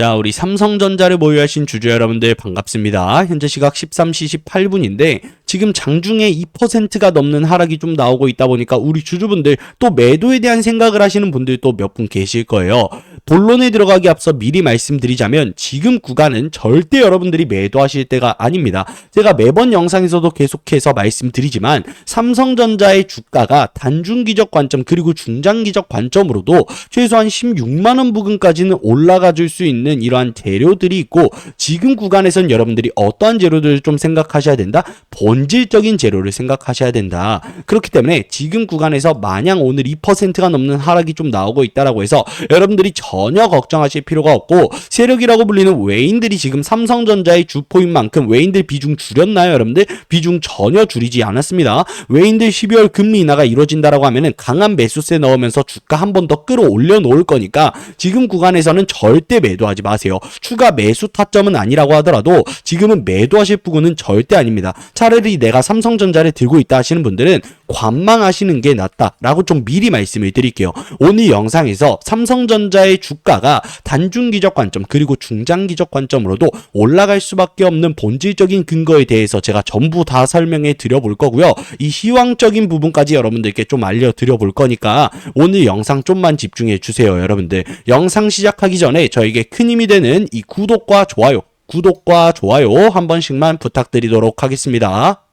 자, 우리 삼성전자를 보유하신 주주 여러분들 반갑습니다. 현재 시각 13시 18분인데 지금 장중에 2%가 넘는 하락이 좀 나오고 있다 보니까 우리 주주분들 또 매도에 대한 생각을 하시는 분들 또몇분 계실 거예요. 본론에 들어가기 앞서 미리 말씀드리자면 지금 구간은 절대 여러분들이 매도하실 때가 아닙니다. 제가 매번 영상에서도 계속해서 말씀드리지만 삼성전자의 주가가 단중기적 관점 그리고 중장기적 관점으로도 최소한 16만 원 부근까지는 올라가 줄 수 있는 이러한 재료들이 있고 지금 구간에선 여러분들이 어떠한 재료들을 좀 생각하셔야 된다? 본 질적인 재료를 생각하셔야 된다. 그렇기 때문에 지금 구간에서 마냥 오늘 2%가 넘는 하락이 좀 나오고 있다라고 해서 여러분들이 전혀 걱정하실 필요가 없고 세력이라고 불리는 외인들이 지금 삼성전자의 주포인 만큼 외인들 비중 줄였나요, 여러분들? 비중 전혀 줄이지 않았습니다. 외인들 12월 금리 인하가 이루어진다라고 하면은 강한 매수세 넣으면서 주가 한 번 더 끌어올려 놓을 거니까 지금 구간에서는 절대 매도하지 마세요. 추가 매수 타점은 아니라고 하더라도 지금은 매도하실 부분은 절대 아닙니다. 차라리 내가 삼성전자를 들고 있다 하시는 분들은 관망하시는 게 낫다라고 좀 미리 말씀을 드릴게요. 오늘 영상에서 삼성전자의 주가가 단중기적 관점 그리고 중장기적 관점으로도 올라갈 수밖에 없는 본질적인 근거에 대해서 제가 전부 다 설명해 드려 볼 거고요. 이 희망적인 부분까지 여러분들께 좀 알려 드려 볼 거니까 오늘 영상 좀만 집중해 주세요, 여러분들. 영상 시작하기 전에 저에게 큰 힘이 되는 이 구독과 좋아요 구독과 좋아요 한 번씩만 부탁드리도록 하겠습니다.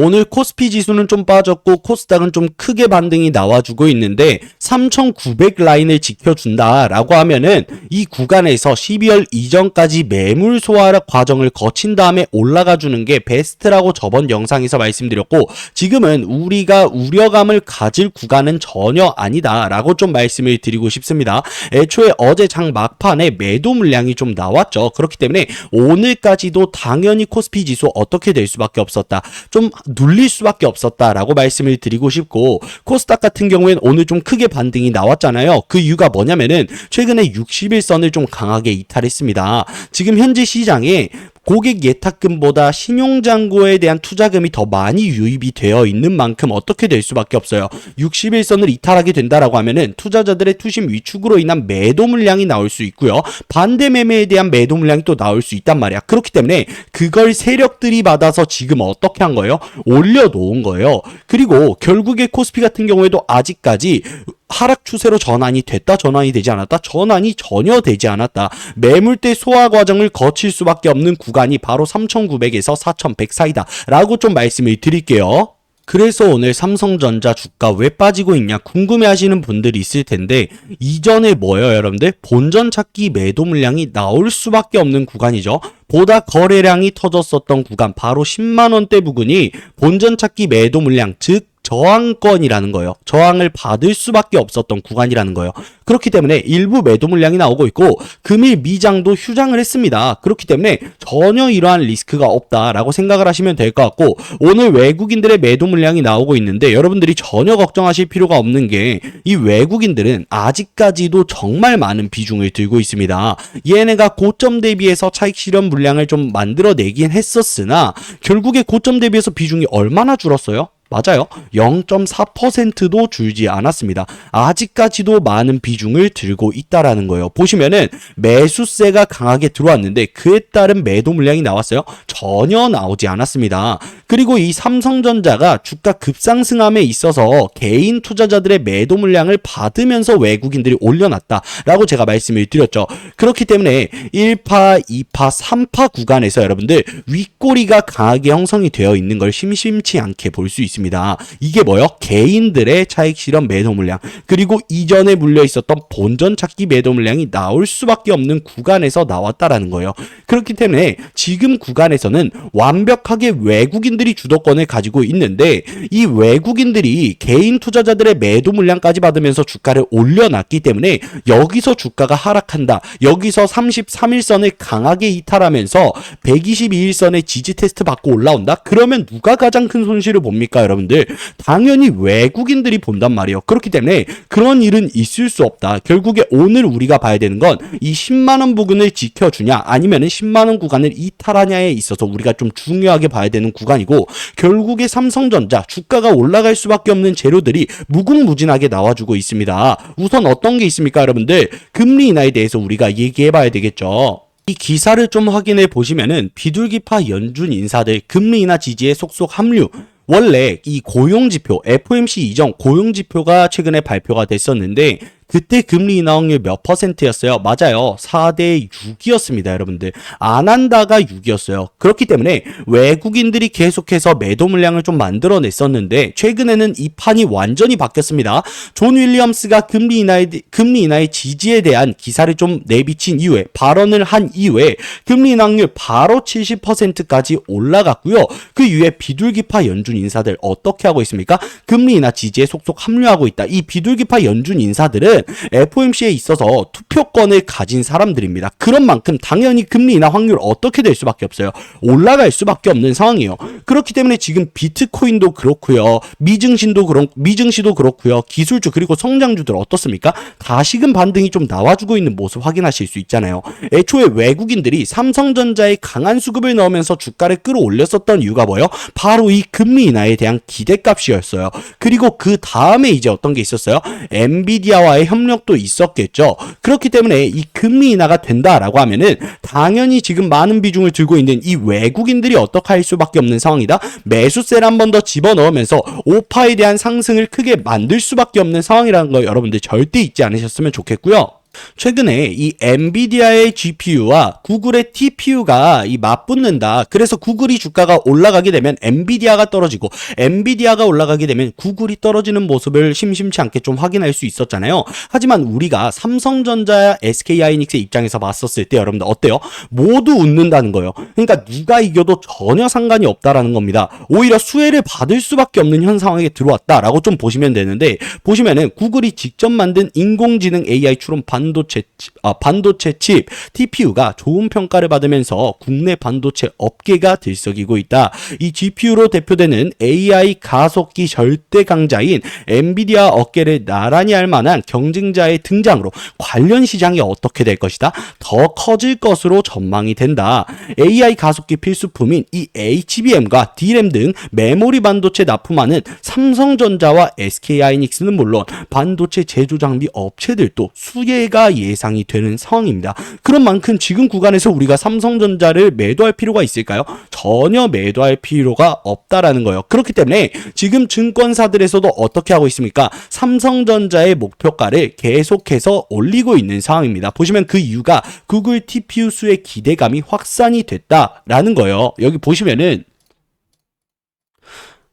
오늘 코스피 지수는 좀 빠졌고 코스닥은 좀 크게 반등이 나와주고 있는데 3,900 라인을 지켜준다라고 하면은 이 구간에서 12월 이전까지 매물 소화 과정을 거친 다음에 올라가 주는 게 베스트라고 저번 영상에서 말씀드렸고 지금은 우리가 우려감을 가질 구간은 전혀 아니다라고 좀 말씀을 드리고 싶습니다. 애초에 어제 장 막판에 매도 물량이 좀 나왔죠. 그렇기 때문에 오늘까지도 당연히 코스피 지수 어떻게 될 수밖에 없었다. 좀 눌릴 수밖에 없었다라고 말씀을 드리고 싶고 코스닥 같은 경우에는 오늘 좀 크게 반등이 나왔잖아요. 그 이유가 뭐냐면은 최근에 60일선을 좀 강하게 이탈했습니다. 지금 현재 시장에 고객 예탁금보다 신용잔고에 대한 투자금이 더 많이 유입이 되어 있는 만큼 어떻게 될 수밖에 없어요. 60일선을 이탈하게 된다라고 하면은 투자자들의 투심 위축으로 인한 매도 물량이 나올 수 있고요. 반대 매매에 대한 매도 물량이 또 나올 수 있단 말이야. 그렇기 때문에 그걸 세력들이 받아서 지금 어떻게 한 거예요? 올려놓은 거예요. 그리고 결국에 코스피 같은 경우에도 아직까지 하락 추세로 전환이 됐다 전환이 되지 않았다 전환이 전혀 되지 않았다. 매물대 소화 과정을 거칠 수밖에 없는 구간이 바로 3900에서 4100 사이다. 라고 좀 말씀을 드릴게요. 그래서 오늘 삼성전자 주가 왜 빠지고 있냐 궁금해 하시는 분들이 있을 텐데 이전에 뭐예요 여러분들? 본전 찾기 매도 물량이 나올 수밖에 없는 구간이죠. 보다 거래량이 터졌었던 구간 바로 10만 원대 부근이 본전 찾기 매도 물량 즉 저항권이라는 거예요. 저항을 받을 수밖에 없었던 구간이라는 거예요. 그렇기 때문에 일부 매도 물량이 나오고 있고 금일 미장도 휴장을 했습니다. 그렇기 때문에 전혀 이러한 리스크가 없다라고 생각을 하시면 될 것 같고 오늘 외국인들의 매도 물량이 나오고 있는데 여러분들이 전혀 걱정하실 필요가 없는 게 이 외국인들은 아직까지도 정말 많은 비중을 들고 있습니다. 얘네가 고점 대비해서 차익 실현 물량을 좀 만들어내긴 했었으나 결국에 고점 대비해서 비중이 얼마나 줄었어요? 맞아요. 0.4%도 줄지 않았습니다. 아직까지도 많은 비중을 들고 있다라는 거예요. 보시면은 매수세가 강하게 들어왔는데 그에 따른 매도 물량이 나왔어요? 전혀 나오지 않았습니다. 그리고 이 삼성전자가 주가 급상승함에 있어서 개인 투자자들의 매도 물량을 받으면서 외국인들이 올려놨다라고 제가 말씀을 드렸죠. 그렇기 때문에 1파, 2파, 3파 구간에서 여러분들 윗꼬리가 강하게 형성이 되어 있는 걸 심심치 않게 볼 수 있습니다. 있습니다. 이게 뭐요? 개인들의 차익 실현 매도 물량 그리고 이전에 물려 있었던 본전 찾기 매도 물량이 나올 수밖에 없는 구간에서 나왔다라는 거예요. 그렇기 때문에 지금 구간에서는 완벽하게 외국인들이 주도권을 가지고 있는데 이 외국인들이 개인 투자자들의 매도 물량까지 받으면서 주가를 올려놨기 때문에 여기서 주가가 하락한다. 여기서 33일선을 강하게 이탈하면서 122일선의 지지 테스트 받고 올라온다. 그러면 누가 가장 큰 손실을 봅니까, 여러분들? 당연히 외국인들이 본단 말이에요. 그렇기 때문에 그런 일은 있을 수 없다. 결국에 오늘 우리가 봐야 되는 건 이 10만 원 부근을 지켜주냐 아니면 은 10만 원 구간을 이탈하냐에 있어서 우리가 좀 중요하게 봐야 되는 구간이고 결국에 삼성전자 주가가 올라갈 수밖에 없는 재료들이 무궁무진하게 나와주고 있습니다. 우선 어떤 게 있습니까, 여러분들? 금리 인하에 대해서 우리가 얘기해 봐야 되겠죠. 이 기사를 좀 확인해 보시면은 비둘기파 연준 인사들 금리 인하 지지에 속속 합류 원래 이 고용 지표, FOMC 이전 고용 지표가 최근에 발표가 됐었는데, 그때 금리 인하 확률 몇 퍼센트였어요? 맞아요. 4대 6이었습니다, 여러분들. 안 한다가 6이었어요. 그렇기 때문에 외국인들이 계속해서 매도 물량을 좀 만들어냈었는데, 최근에는 이 판이 완전히 바뀌었습니다. 존 윌리엄스가 금리 인하의, 금리 인하의 지지에 대한 기사를 좀 내비친 이후에, 발언을 한 이후에, 금리 인하 확률 바로 70%까지 올라갔고요. 그 이후에 비둘기파 연준 인사들 어떻게 하고 있습니까? 금리 인하 지지에 속속 합류하고 있다. 이 비둘기파 연준 인사들은 FOMC에 있어서 투표권을 가진 사람들입니다. 그런 만큼 당연히 금리 인하 확률 어떻게 될 수밖에 없어요. 올라갈 수밖에 없는 상황이에요. 그렇기 때문에 지금 비트코인도 그렇고요. 미증신도 그런 미증시도 그렇고요. 기술주 그리고 성장주들 어떻습니까? 다시금 반등이 좀 나와주고 있는 모습 확인하실 수 있잖아요. 애초에 외국인들이 삼성전자에 강한 수급을 넣으면서 주가를 끌어올렸었던 이유가 뭐예요? 바로 이 금리 인하에 대한 기대값이었어요. 그리고 그 다음에 이제 어떤 게 있었어요? 엔비디아와의 협력도 있었겠죠. 그렇기 때문에 이 금리 인하가 된다라고 하면은 당연히 지금 많은 비중을 들고 있는 이 외국인들이 어떻게 할 수밖에 없는 상황이다. 매수세를 한 번 더 집어넣으면서 오파에 대한 상승을 크게 만들 수밖에 없는 상황이라는 거 여러분들 절대 잊지 않으셨으면 좋겠고요. 최근에 이 엔비디아의 GPU와 구글의 TPU가 이 맞붙는다. 그래서 구글이 주가가 올라가게 되면 엔비디아가 떨어지고 엔비디아가 올라가게 되면 구글이 떨어지는 모습을 심심치 않게 좀 확인할 수 있었잖아요. 하지만 우리가 삼성전자, SK하이닉스 입장에서 봤었을 때 여러분들 어때요? 모두 웃는다는 거예요. 그러니까 누가 이겨도 전혀 상관이 없다라는 겁니다. 오히려 수혜를 받을 수밖에 없는 현 상황에 들어왔다라고 좀 보시면 되는데 보시면은 구글이 직접 만든 인공지능 AI 추론 반도체 칩- 아, 반도체 칩 TPU가 좋은 평가를 받으면서 국내 반도체 업계가 들썩이고 있다. 이 GPU로 대표되는 AI 가속기 절대 강자인 엔비디아 어깨를 나란히 할 만한 경쟁자의 등장으로 관련 시장이 어떻게 될 것이다? 더 커질 것으로 전망이 된다. AI 가속기 필수품인 이 HBM과 DRAM 등 메모리 반도체 납품하는 삼성전자와 SK하이닉스는 물론 반도체 제조 장비 업체들도 수혜 가 예상이 되는 상황입니다. 그런 만큼 지금 구간에서 우리가 삼성전자를 매도할 필요가 있을까요? 전혀 매도할 필요가 없다라는 거예요. 그렇기 때문에 지금 증권사들에서도 어떻게 하고 있습니까? 삼성전자의 목표가를 계속해서 올리고 있는 상황입니다. 보시면 그 이유가 구글 TPU 수의 기대감이 확산이 됐다라는 거예요. 여기 보시면은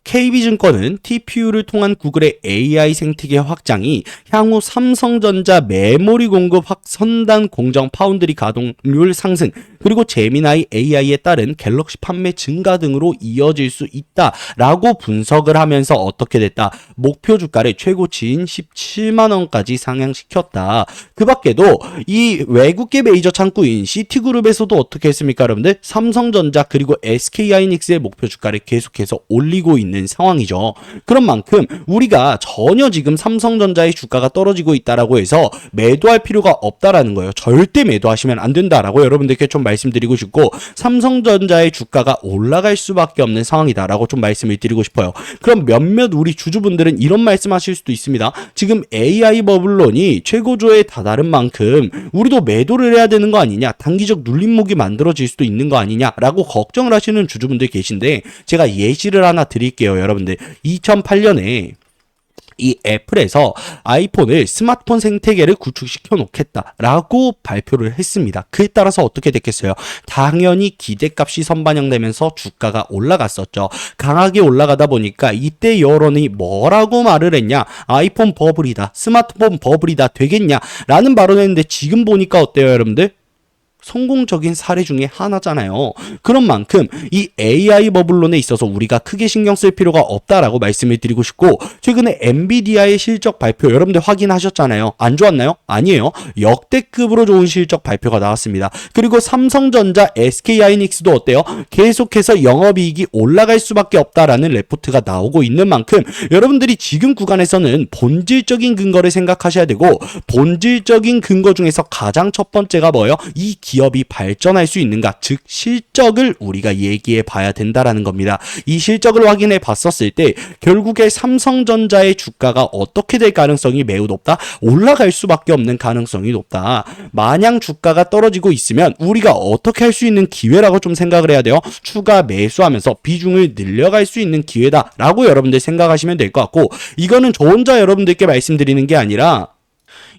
KB증권은 TPU를 통한 구글의 AI 생태계 확장이 향후 삼성전자 메모리 공급 확 선단 공정 파운드리 가동률 상승 그리고 제미나이 AI에 따른 갤럭시 판매 증가 등으로 이어질 수 있다라고 분석을 하면서 어떻게 됐다 목표 주가를 최고치인 17만 원까지 상향시켰다. 그 밖에도 이 외국계 메이저 창구인 시티그룹에서도 어떻게 했습니까, 여러분들? 삼성전자 그리고 SK하이닉스의 목표 주가를 계속해서 올리고 있는 상황이죠. 그런 만큼 우리가 전혀 지금 삼성전자의 주가가 떨어지고 있다라고 해서 매도할 필요가 없다라는 거예요. 절대 매도하시면 안 된다라고 여러분들께 좀 말 씀드리고 싶고 삼성전자의 주가가 올라갈 수밖에 없는 상황이다라고 좀 말씀을 드리고 싶어요. 그럼 몇몇 우리 주주분들은 이런 말씀하실 수도 있습니다. 지금 AI 버블론이 최고조에 다다른 만큼 우리도 매도를 해야 되는 거 아니냐? 단기적 눌림목이 만들어질 수도 있는 거 아니냐라고 걱정을 하시는 주주분들 계신데 제가 예시를 하나 드릴게요, 여러분들. 2008년에 이 애플에서 아이폰을 스마트폰 생태계를 구축시켜 놓겠다라고 발표를 했습니다. 그에 따라서 어떻게 됐겠어요? 당연히 기대값이 선반영되면서 주가가 올라갔었죠. 강하게 올라가다 보니까 이때 여론이 뭐라고 말을 했냐? 아이폰 버블이다. 스마트폰 버블이다. 되겠냐? 라는 발언을 했는데 지금 보니까 어때요, 여러분들? 성공적인 사례 중에 하나잖아요. 그런 만큼 이 AI 버블론에 있어서 우리가 크게 신경 쓸 필요가 없다라고 말씀을 드리고 싶고 최근에 엔비디아의 실적 발표 여러분들 확인하셨잖아요. 안 좋았나요? 아니에요. 역대급으로 좋은 실적 발표가 나왔습니다. 그리고 삼성전자, SK하이닉스도 어때요? 계속해서 영업이익이 올라갈 수밖에 없다라는 레포트가 나오고 있는 만큼 여러분들이 지금 구간에서는 본질적인 근거를 생각하셔야 되고 본질적인 근거 중에서 가장 첫 번째가 뭐예요? 이 기 업이 발전할 수 있는가? 즉 실적을 우리가 얘기해 봐야 된다라는 겁니다. 이 실적을 확인해 봤었을 때 결국에 삼성전자의 주가가 어떻게 될 가능성이 매우 높다? 올라갈 수밖에 없는 가능성이 높다. 마냥 주가가 떨어지고 있으면 우리가 어떻게 할 수 있는 기회라고 좀 생각을 해야 돼요. 추가 매수하면서 비중을 늘려갈 수 있는 기회다라고 여러분들 생각하시면 될 것 같고 이거는 저 혼자 여러분들께 말씀드리는 게 아니라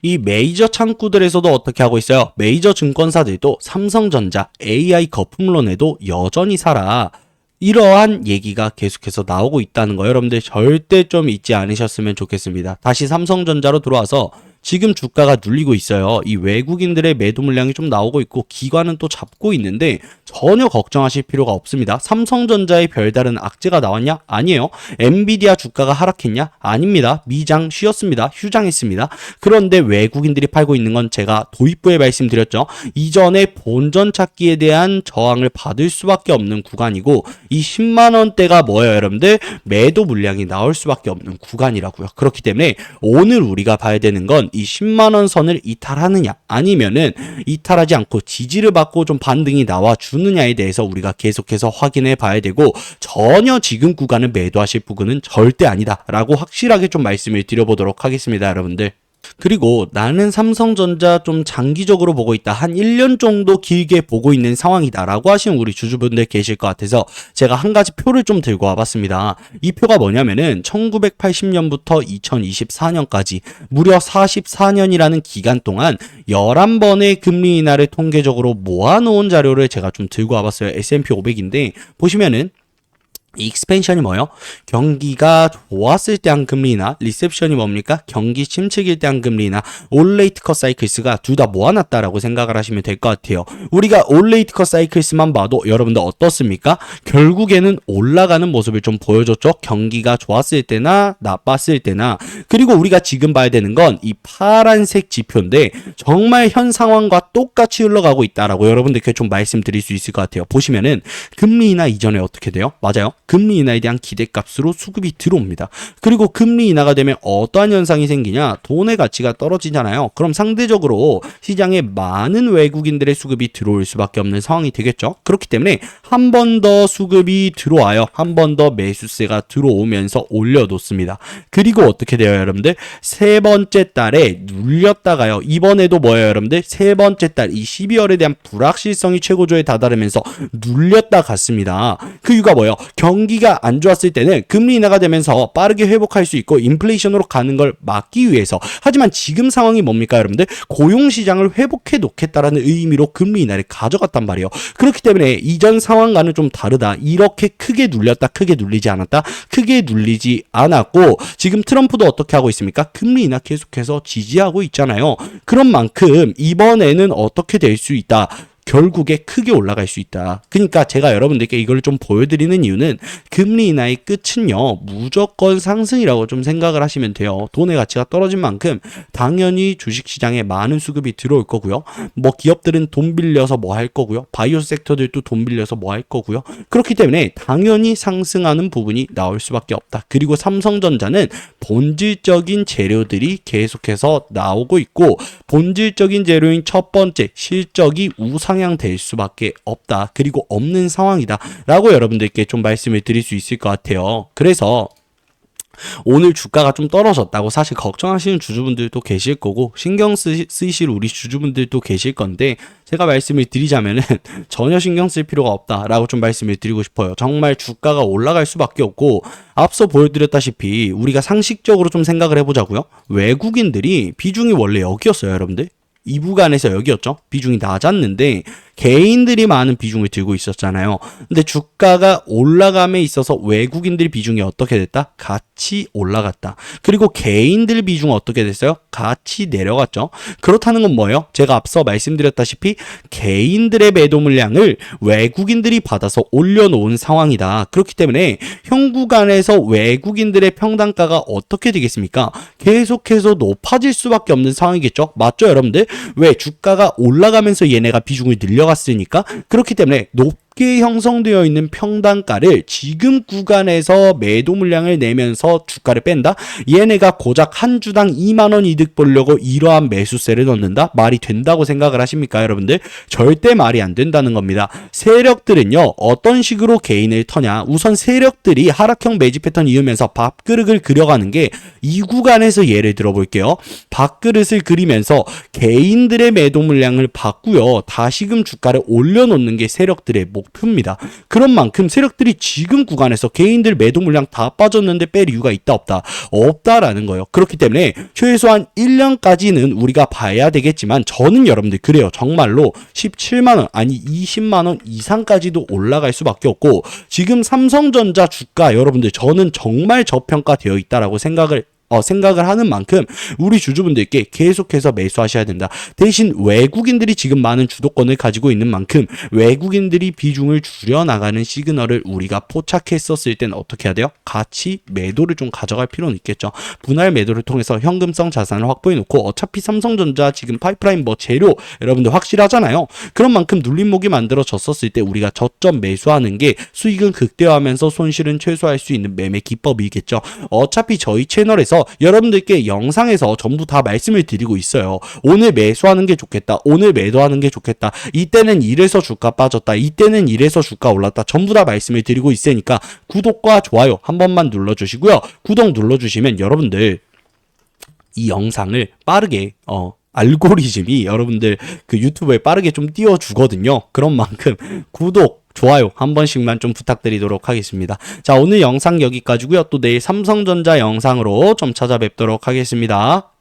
이 메이저 창구들에서도 어떻게 하고 있어요? 메이저 증권사들도 삼성전자, AI 거품론에도 여전히 살아. 이러한 얘기가 계속해서 나오고 있다는 거 여러분들 절대 좀 잊지 않으셨으면 좋겠습니다. 다시 삼성전자로 들어와서 지금 주가가 눌리고 있어요. 이 외국인들의 매도 물량이 좀 나오고 있고 기관은 또 잡고 있는데 전혀 걱정하실 필요가 없습니다. 삼성전자의 별다른 악재가 나왔냐? 아니에요. 엔비디아 주가가 하락했냐? 아닙니다. 미장 쉬었습니다. 휴장했습니다. 그런데 외국인들이 팔고 있는 건 제가 도입부에 말씀드렸죠. 이전에 본전 찾기에 대한 저항을 받을 수밖에 없는 구간이고 이 10만 원대가 뭐예요, 여러분들? 매도 물량이 나올 수밖에 없는 구간이라고요. 그렇기 때문에 오늘 우리가 봐야 되는 건이 10만 원 선을 이탈하느냐 아니면은 이탈하지 않고 지지를 받고 좀 반등이 나와 주느냐에 대해서 우리가 계속해서 확인해 봐야 되고 전혀 지금 구간을 매도하실 부분은 절대 아니다라고 확실하게 좀 말씀을 드려보도록 하겠습니다, 여러분들. 그리고 나는 삼성전자 좀 장기적으로 보고 있다. 한 1년 정도 길게 보고 있는 상황이다라고 하시는 우리 주주분들 계실 것 같아서 제가 한 가지 표를 좀 들고 와봤습니다. 이 표가 뭐냐면은 1980년부터 2024년까지 무려 44년이라는 기간 동안 11번의 금리 인하를 통계적으로 모아놓은 자료를 제가 좀 들고 와봤어요. S&P 500인데 보시면은 이 익스펜션이 뭐예요? 경기가 좋았을 때 한 금리나 리셉션이 뭡니까? 경기 침체일 때 한 금리나 올레이트 컷 사이클스가 둘 다 모아놨다라고 생각을 하시면 될 것 같아요. 우리가 올레이트 컷 사이클스만 봐도 여러분들 어떻습니까? 결국에는 올라가는 모습을 좀 보여줬죠. 경기가 좋았을 때나 나빴을 때나 그리고 우리가 지금 봐야 되는 건 이 파란색 지표인데 정말 현 상황과 똑같이 흘러가고 있다라고 여러분들께 좀 말씀드릴 수 있을 것 같아요. 보시면은 금리 인하 이전에 어떻게 돼요? 맞아요. 금리 인하에 대한 기대값으로 수급이 들어옵니다. 그리고 금리 인하가 되면 어떠한 현상이 생기냐? 돈의 가치가 떨어지잖아요. 그럼 상대적으로 시장에 많은 외국인들의 수급이 들어올 수밖에 없는 상황이 되겠죠. 그렇기 때문에 한 번 더 수급이 들어와요. 한 번 더 매수세가 들어오면서 올려놓습니다. 그리고 어떻게 돼요, 여러분들? 세 번째 달에 눌렸다가요. 이번에도 뭐예요, 여러분들? 세 번째 달, 이 12월에 대한 불확실성이 최고조에 다다르면서 눌렸다 갔습니다. 그 이유가 뭐예요? 경 기가 안 좋았을 때는 금리 인하가 되면서 빠르게 회복할 수 있고 인플레이션으로 가는 걸 막기 위해서. 하지만 지금 상황이 뭡니까 여러분들? 고용 시장을 회복해 놓겠다라는 의미로 금리 인하를 가져갔단 말이에요. 그렇기 때문에 이전 상황과는 좀 다르다. 이렇게 크게 눌렸다 크게 눌리지 않았다 크게 눌리지 않았고 지금 트럼프도 어떻게 하고 있습니까? 금리 인하 계속해서 지지하고 있잖아요. 그런 만큼 이번에는 어떻게 될 수 있다 결국에 크게 올라갈 수 있다. 그러니까 제가 여러분들께 이걸 좀 보여드리는 이유는 금리 인하의 끝은요 무조건 상승이라고 좀 생각을 하시면 돼요. 돈의 가치가 떨어진 만큼 당연히 주식시장에 많은 수급이 들어올 거고요. 뭐 기업들은 돈 빌려서 뭐 할 거고요. 바이오 섹터들도 돈 빌려서 뭐 할 거고요. 그렇기 때문에 당연히 상승하는 부분이 나올 수밖에 없다. 그리고 삼성전자는 본질적인 재료들이 계속해서 나오고 있고 본질적인 재료인 첫 번째 실적이 우상 향될 수밖에 없다. 그리고 없는 상황이다. 라고 여러분들께 좀 말씀을 드릴 수 있을 것 같아요. 그래서 오늘 주가가 좀 떨어졌다고 사실 걱정하시는 주주분들도 계실 거고 신경 쓰, 쓰이실 우리 주주분들도 계실 건데 제가 말씀을 드리자면은 전혀 신경 쓸 필요가 없다라고 좀 말씀을 드리고 싶어요. 정말 주가가 올라갈 수밖에 없고 앞서 보여드렸다시피 우리가 상식적으로 좀 생각을 해보자고요. 외국인들이 비중이 원래 여기였어요, 여러분들. 이 구간에서 여기였죠. 비중이 낮았는데 개인들이 많은 비중을 들고 있었잖아요. 근데 주가가 올라감에 있어서 외국인들 비중이 어떻게 됐다? 같이 올라갔다. 그리고 개인들 비중은 어떻게 됐어요? 같이 내려갔죠. 그렇다는 건 뭐예요? 제가 앞서 말씀드렸다시피 개인들의 매도 물량을 외국인들이 받아서 올려놓은 상황이다. 그렇기 때문에 현 구간에서 외국인들의 평단가가 어떻게 되겠습니까? 계속해서 높아질 수밖에 없는 상황이겠죠. 맞죠, 여러분들? 왜 주가가 올라가면서 얘네가 비중을 늘려 갔으니까 그렇기 때문에 높 게 형성되어 있는 평단가를 지금 구간에서 매도 물량을 내면서 주가를 뺀다. 얘네가 고작 한 주당 2만 원 이득 보려고 이러한 매수세를 넣는다. 말이 된다고 생각을 하십니까, 여러분들? 절대 말이 안 된다는 겁니다. 세력들은요 어떤 식으로 개인을 터냐? 우선 세력들이 하락형 매집 패턴 이으면서 밥그릇을 그려가는 게 이 구간에서 예를 들어볼게요. 밥그릇을 그리면서 개인들의 매도 물량을 받고요. 다시금 주가를 올려놓는 게 세력들의 목 표입니다. 그런 만큼 세력들이 지금 구간에서 개인들 매도 물량 다 빠졌는데 뺄 이유가 있다 없다 없다라는 거예요. 그렇기 때문에 최소한 1년까지는 우리가 봐야 되겠지만 저는 여러분들 그래요. 정말로 17만 원 아니 20만 원 이상까지도 올라갈 수밖에 없고 지금 삼성전자 주가 여러분들 저는 정말 저평가되어 있다라고 생각을 어, 생각을 하는 만큼 우리 주주분들께 계속해서 매수하셔야 된다. 대신 외국인들이 지금 많은 주도권을 가지고 있는 만큼 외국인들이 비중을 줄여나가는 시그널을 우리가 포착했었을 때는 어떻게 해야 돼요? 같이 매도를 좀 가져갈 필요는 있겠죠. 분할 매도를 통해서 현금성 자산을 확보해 놓고 어차피 삼성전자 지금 파이프라인 뭐 재료 여러분들 확실하잖아요. 그런 만큼 눌림목이 만들어졌었을 때 우리가 저점 매수하는 게 수익은 극대화하면서 손실은 최소화할 수 있는 매매 기법이겠죠. 어차피 저희 채널에 서 여러분들께 영상에서 전부 다 말씀을 드리고 있어요. 오늘 매수하는 게 좋겠다. 오늘 매도하는 게 좋겠다. 이때는 이래서 주가 빠졌다. 이때는 이래서 주가 올랐다. 전부 다 말씀을 드리고 있으니까 구독과 좋아요 한 번만 눌러주시고요. 구독 눌러주시면 여러분들 이 영상을 빠르게 어 알고리즘이 여러분들 그 유튜브에 빠르게 좀 띄워주거든요. 그런 만큼 구독 좋아요 한 번씩만 좀 부탁드리도록 하겠습니다. 자 오늘 영상 여기까지고요. 또 내일 삼성전자 영상으로 좀 찾아뵙도록 하겠습니다.